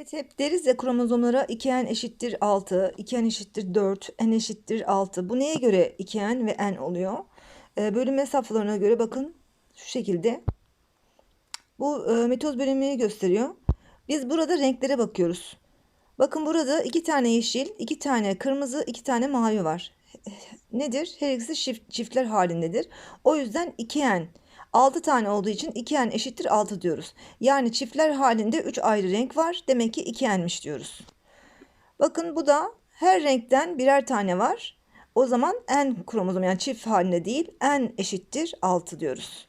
Evet hep deriz ya kromozomlara 2n eşittir 6, 2n eşittir 4, n eşittir 6. Bu neye göre 2n ve n oluyor? Ee, bölünme safhalarına göre bakın şu şekilde. Bu e, mitoz bölünmeyi gösteriyor. Biz burada renklere bakıyoruz. Bakın burada iki tane yeşil, iki tane kırmızı, iki tane mavi var. Nedir? Her ikisi çift, çiftler halindedir. O yüzden 2n 6 tane olduğu için 2n eşittir 6 diyoruz. Yani çiftler halinde 3 ayrı renk var. Demek ki 2n'miş diyoruz. Bakın bu da her renkten birer tane var. O zaman n kromozom yani çift halinde değil n eşittir 6 diyoruz.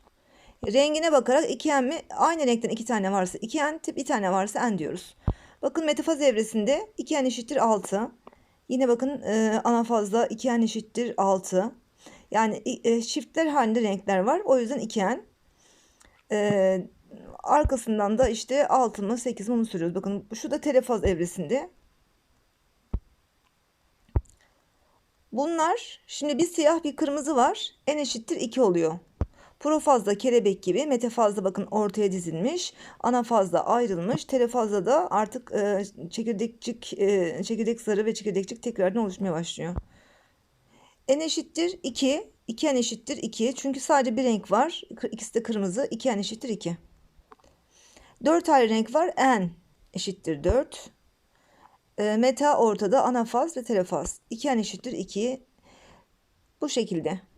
Rengine bakarak 2n mi aynı renkten 2 tane varsa 2n tip bir tane varsa n diyoruz. Bakın metafaz evresinde 2n eşittir 6. Yine bakın e, anafazda 2n eşittir 6. Yani e, çiftler halinde renkler var. O yüzden 2n. E, arkasından da işte 6 mı 8 mi onu sürüyoruz. Bakın şu da telefaz evresinde. Bunlar şimdi bir siyah bir kırmızı var. En eşittir 2 oluyor. Profazda kelebek gibi, metafazda bakın ortaya dizilmiş, anafazda ayrılmış, telefazda da artık e, çekirdekçik, e, çekirdek zarı ve çekirdekçik tekrardan oluşmaya başlıyor. n eşittir 2, 2n eşittir 2 çünkü sadece bir renk var, ikisi de kırmızı, 2n eşittir 2. 4 ayrı renk var, n eşittir 4. E, meta ortada, anafaz ve telefaz. 2n eşittir 2. Bu şekilde.